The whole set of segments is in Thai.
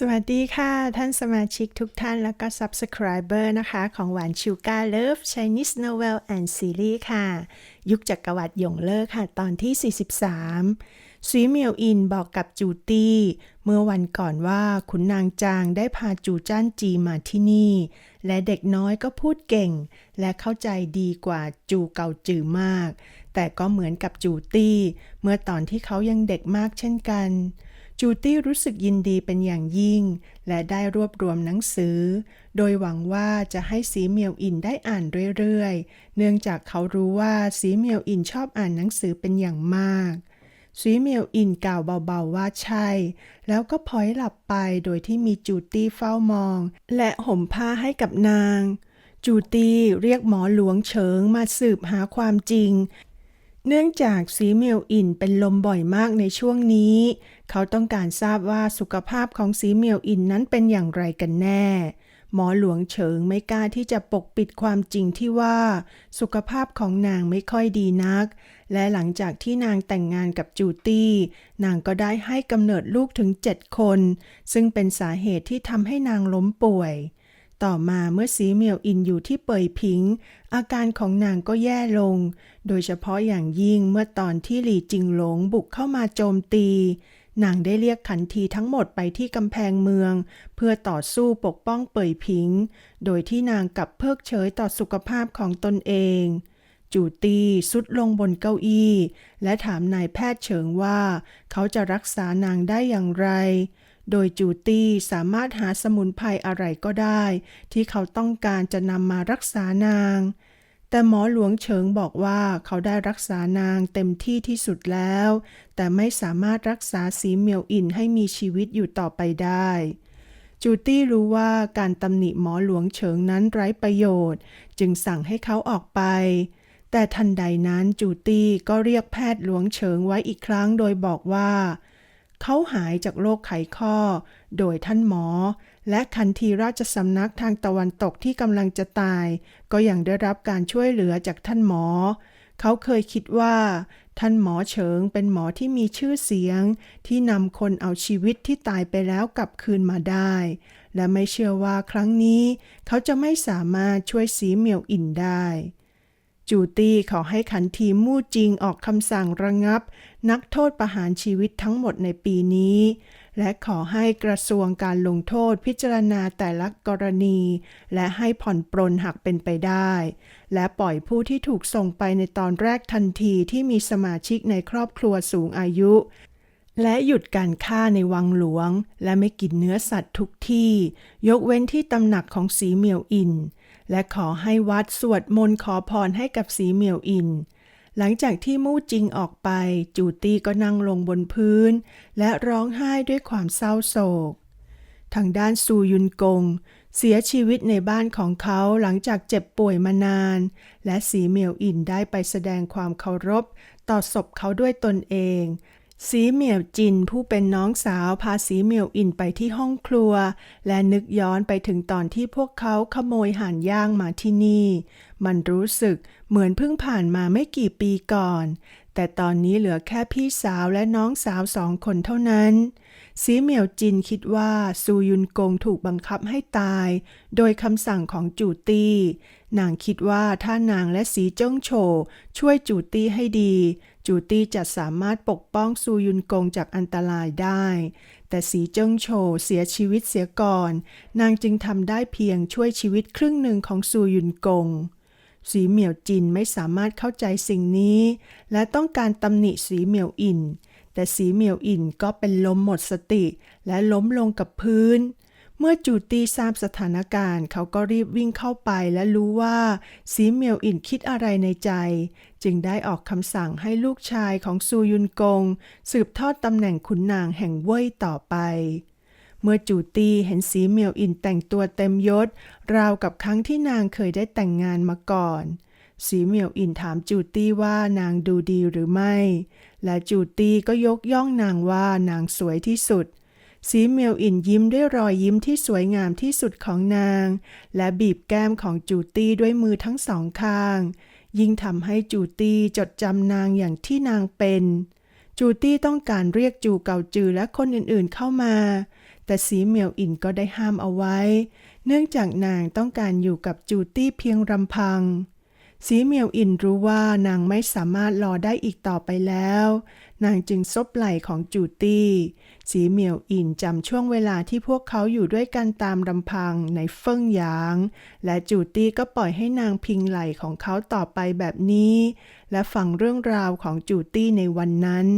สวัสดีค่ะ ท่านสมาชิกทุกท่านแล้วก็ Subscriber นะคะ ของหวานชูการ์เลิฟ Chinese Novel and Series ค่ะ ยุคจักรวรรดิหยงเล่อค่ะ ตอนที่ 43ซุยเมียวอินบอกกับจูตี้ เมื่อวันก่อนว่าขุนนางจางได้พาจูจ้านจีมาที่นี่ และเด็กน้อยก็พูดเก่ง และเข้าใจดีกว่าจูเก่าจือมาก แต่ก็เหมือนกับจูตี้ เมื่อตอนที่เขายังเด็กมากเช่นกัน จูตี้รู้สึกยินดีเป็นอย่างยิ่ง และได้รวบรวมหนังสือ โดยหวังว่าจะให้สีเมียวอินได้อ่านเรื่อยๆ เนื่องจากเขารู้ว่าสีเมียวอินชอบอ่านหนังสือเป็นอย่างมากสีเมียวอินกล่าวเบาๆว่าใช่ แล้วก็พลอยหลับไปโดยที่มีจูตี้เฝ้ามอง และห่มผ้าให้กับนาง จูตี้เรียกหมอหลวงเฉิงมาสืบหาความจริง เนื่องจากสีเมียวอินเป็นลมบ่อยมากในช่วงนี้ เขาต้องการทราบว่าสุขภาพของสีเมียวอินนั้นเป็นอย่างไรกันแน่ หมอหลวงเฉิงไม่กล้าที่จะปกปิดความจริงที่ว่า สุขภาพของนางไม่ค่อยดีนัก และหลังจากที่นางแต่งงานกับจูตี้ นางก็ได้ให้กำเนิดลูกถึงเจ็ดคน ซึ่งเป็นสาเหตุที่ทำให้นางล้มป่วย ต่อมาเมื่อสีเมียวอินอยู่ที่เป่ยผิง อาการของนางก็แย่ลง โดยเฉพาะอย่างยิ่งเมื่อตอนที่หลี่จิงหลงบุกเข้ามาโจมตี นางได้เรียกขันทีทั้งหมดไปที่กำแพงเมือง เพื่อต่อสู้ปกป้องเป่ยผิง โดยที่นางกลับเพิกเฉยต่อสุขภาพของตนเอง จูตีสุดลงบนเก้าอี้ และถามนายแพทย์เฉิงว่า เขาจะรักษานางได้อย่างไร โดยจูตี้สามารถหาสมุนไพรอะไรก็ได้ ที่เขาต้องการจะนำมารักษานาง แต่หมอหลวงเฉิงบอกว่าเขาได้รักษานางเต็มที่ที่สุดแล้ว แต่ไม่สามารถรักษาสีเมียวอินให้มีชีวิตอยู่ต่อไปได้จูตี้รู้ว่าการตำหนิหมอหลวงเฉิงนั้นไร้ประโยชน์ จึงสั่งให้เขาออกไป แต่ทันใดนั้นจูตี้ก็เรียกแพทย์หลวงเฉิงไว้อีกครั้งโดยบอกว่า เขาหายจากโรคไขข้อ โดยท่านหมอ และคันทีราชสำนักทางตะวันตกที่กำลังจะตาย ก็ยังได้รับการช่วยเหลือจากท่านหมอ เขาเคยคิดว่า ท่านหมอเฉิงเป็นหมอที่มีชื่อเสียง ที่นำคนเอาชีวิตที่ตายไปแล้วกลับคืนมาได้ และไม่เชื่อว่าครั้งนี้ เขาจะไม่สามารถช่วยสีเหมียวอินได้ จูตี้ขอให้ขันทีมู่จริงออกคำสั่งระงับ นักโทษประหารชีวิตทั้งหมดในปีนี้ และขอให้กระทรวงการลงโทษพิจารณาแต่ละกรณี และให้ผ่อนปรนหากเป็นไปได้ และปล่อยผู้ที่ถูกส่งไปในตอนแรกทันทีที่มีสมาชิกในครอบครัวสูงอายุ และหยุดการฆ่าในวังหลวง และไม่กินเนื้อสัตว์ทุกที่ ยกเว้นที่ตำหนักของสีเมียวอิน และขอให้วัดสวดมนต์ขอพรให้กับสีเหมียวอิน หลังจากที่มู่จิงออกไป จูตี้ก็นั่งลงบนพื้น และร้องไห้ด้วยความเศร้าโศก ทางด้านซูยุนกง เสียชีวิตในบ้านของเขาหลังจากเจ็บป่วยมานาน และสีเหมียวอินได้ไปแสดงความเคารพ ต่อศพเขาด้วยตนเอง สีเหมียวจินผู้เป็นน้องสาวพาสีเหมียวอินไปที่ห้องครัว และนึกย้อนไปถึงตอนที่พวกเขาขโมยห่านย่างมาที่นี่ มันรู้สึกเหมือนเพิ่งผ่านมาไม่กี่ปีก่อน แต่ตอนนี้เหลือแค่พี่สาวและน้องสาวสองคนเท่านั้น สีเหมียวจินคิดว่าซูยุนกงถูกบังคับให้ตาย โดยคำสั่งของจูตี้นางคิดว่าถ้านางและสีเจิ้งโฉช่วยจูตี้ให้ดี จูตี้จะสามารถปกป้องซูยุนกงจากอันตรายได้ แต่สีเจิ้งโฉเสียชีวิตเสียก่อน นางจึงทำได้เพียงช่วยชีวิตครึ่งหนึ่งของซูยุนกง สีเหมียวจินไม่สามารถเข้าใจสิ่งนี้ และต้องการตำหนิสีเหมียวอิน แต่สีเหมียวอินก็เป็นลมหมดสติ และล้มลงกับพื้น เมื่อจูตี้ทราบสถานการณ์ เขาก็รีบวิ่งเข้าไปและรู้ว่าสีเมียวอินคิดอะไรในใจ จึงได้ออกคำสั่งให้ลูกชายของซูยุนกง สืบทอดตำแหน่งขุนนางแห่งเว่ยต่อไป เมื่อจูตี้เห็นสีเมียวอินแต่งตัวเต็มยศ ราวกับครั้งที่นางเคยได้แต่งงานมาก่อนสีเหมียวอินถามจูตี้ว่านางดูดีหรือไม่ และจูตี้ก็ยกย่องนางว่านางสวยที่สุด สีเมียวอินยิ้มด้วยรอยยิ้มที่สวยงามที่สุดของนาง และบีบแก้มของจูตี้ด้วยมือทั้งสองข้าง ยิ่งทำให้จูตี้จดจำนางอย่างที่นางเป็น จูตี้ต้องการเรียกจูเก่าจือและคนอื่นๆเข้ามา แต่สีเมียวอินก็ได้ห้ามเอาไว้ เนื่องจากนางต้องการอยู่กับจูตี้เพียงรำพังสีเมียวอินรู้ว่านางไม่สามารถรอได้อีกต่อไปแล้ว นางจึงซบไหล่ของจูตี้ สีเหมียวอินจำช่วงเวลาที่พวกเขาอยู่ด้วยกันตามลำพังในเฟิ่งหยาง และจูตี้ก็ปล่อยให้นางพิงไหล่ของเขาต่อไปแบบนี้ และฟังเรื่องราวของจูตี้ในวันนั้น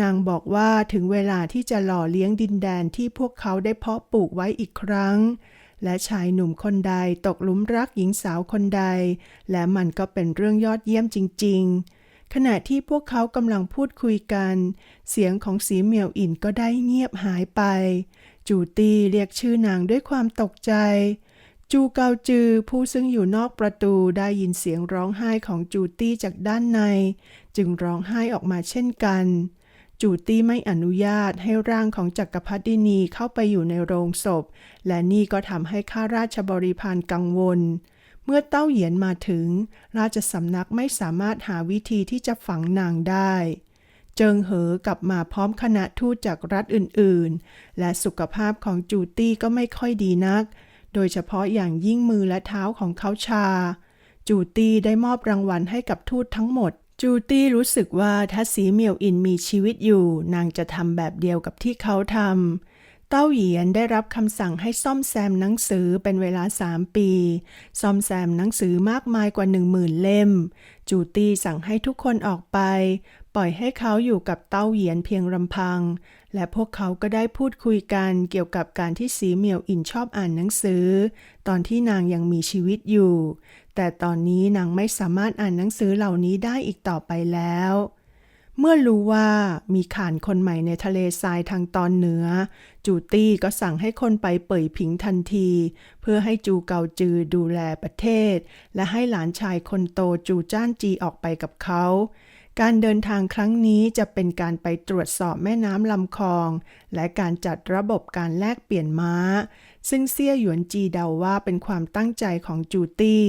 นางบอกว่าถึงเวลาที่จะหล่อเลี้ยงดินแดนที่พวกเขาได้เพาะปลูกไว้อีกครั้งและชายหนุ่มคนใดตกหลุมรักหญิงสาวคนใด และมันก็เป็นเรื่องยอดเยี่ยมจริงๆ ขณะที่พวกเขากำลังพูดคุยกัน เสียงของสีเหมียวอินก็ได้เงียบหายไป จูตีเรียกชื่อนางด้วยความตกใจ จูเกาจือผู้ซึ่งอยู่นอกประตูได้ยินเสียงร้องไห้ของจูตี้จากด้านใน จึงร้องไห้ออกมาเช่นกัน จูตี้ไม่อนุญาตให้ร่างของจักรพรรดินีเข้าไปอยู่ในโรงศพ และนี่ก็ทำให้ข้าราชบริพารกังวล เมื่อเต้าเหยียนมาถึง ราชสำนักไม่สามารถหาวิธีที่จะฝังนางได้ เจิงเหอกลับมาพร้อมคณะทูตจากรัฐอื่นๆ และสุขภาพของจูตี้ก็ไม่ค่อยดีนัก โดยเฉพาะอย่างยิ่งมือและเท้าของเขาชา จูตี้ได้มอบรางวัลให้กับทูตทั้งหมด จูตี้รู้สึกว่าถ้าสีเหมียวอินมีชีวิตอยู่ นางจะทำแบบเดียวกับที่เขาทำ เต้าเหยียนได้รับคำสั่งให้ซ่อมแซมหนังสือเป็นเวลา 3 ปี ซ่อมแซมหนังสือมากมายกว่า 10,000 เล่ม จูตี้สั่งให้ทุกคนออกไป ปล่อยให้เขาอยู่กับเต้าเหยียนเพียงลำพัง และพวกเขาก็ได้พูดคุยกันเกี่ยวกับการที่สีเหมียวอินชอบอ่านหนังสือ ตอนที่นางยังมีชีวิตอยู่ แต่ตอนนี้นางไม่สามารถอ่านหนังสือเหล่านี้ได้อีกต่อไปแล้ว เมื่อรู้ว่ามีข่านคนใหม่ในทะเลทรายทางตอนเหนือ จูตี้ก็สั่งให้คนไปเป่ยผิงทันที เพื่อให้จูเกาจือดูแลประเทศ และให้หลานชายคนโตจูจ้านจีออกไปกับเขา การเดินทางครั้งนี้จะเป็นการไปตรวจสอบแม่น้ำลำคลอง และการจัดระบบการแลกเปลี่ยนม้า ซึ่งเซี่ยหยวนจีเดาว่าเป็นความตั้งใจของจูตี้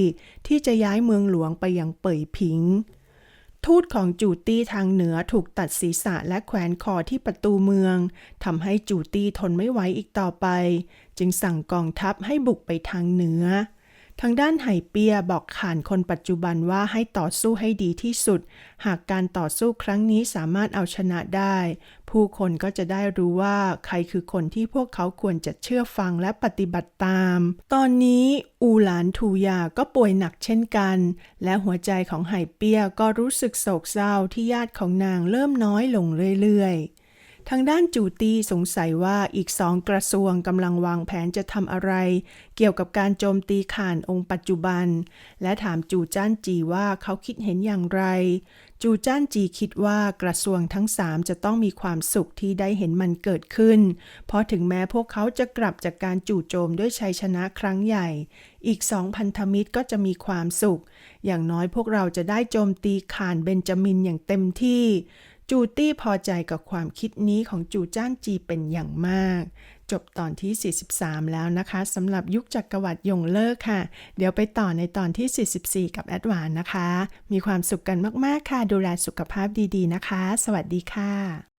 ที่จะย้ายเมืองหลวงไปยังเป่ยผิง ทูตของจูตี้ทางเหนือถูกตัดศีรษะและแขวนคอที่ประตูเมืองทำให้จูตี้ทนไม่ไหวอีกต่อไป จึงสั่งกองทัพให้บุกไปทางเหนือ ทางด้านไหเปียบอกขานคนปัจจุบันว่าให้ต่อสู้ให้ดีที่สุด หากการต่อสู้ครั้งนี้สามารถเอาชนะได้ ผู้คนก็จะได้รู้ว่าใครคือคนที่พวกเขาควรจะเชื่อฟังและปฏิบัติตาม ตอนนี้อูหลานทูยาก็ป่วยหนักเช่นกัน และหัวใจของไหเปียก็รู้สึกโศกเศร้าที่ญาติของนางเริ่มน้อยลงเรื่อยๆ ทางด้านจูตี้สงสัยว่าอีกสองกระทรวงกำลังวางแผนจะทำอะไร เกี่ยวกับการโจมตีข่านองค์ปัจจุบัน และถามจูจ้านจีว่าเขาคิดเห็นอย่างไร จูจ้านจีคิดว่ากระทรวงทั้งสามจะต้องมีความสุขที่ได้เห็นมันเกิดขึ้น เพราะถึงแม้พวกเขาจะกลับจากการจู่โจมด้วยชัยชนะครั้งใหญ่ อีกสองพันธมิตรก็จะมีความสุข อย่างน้อยพวกเราจะได้โจมตีข่านเบนจามินอย่างเต็มที่ จูตี้พอใจกับความคิดนี้ของจูจ้านจีเป็นอย่างมาก จบตอนที่ 43 แล้วนะคะสำหรับยุคจักรวรรดิยงเลิกค่ะ เดี๋ยวไปต่อในตอนที่ 44 กับแอดวานนะคะ มีความสุขกันมาก ๆ ค่ะ ดูแลสุขภาพดี ๆ นะคะ สวัสดีค่ะ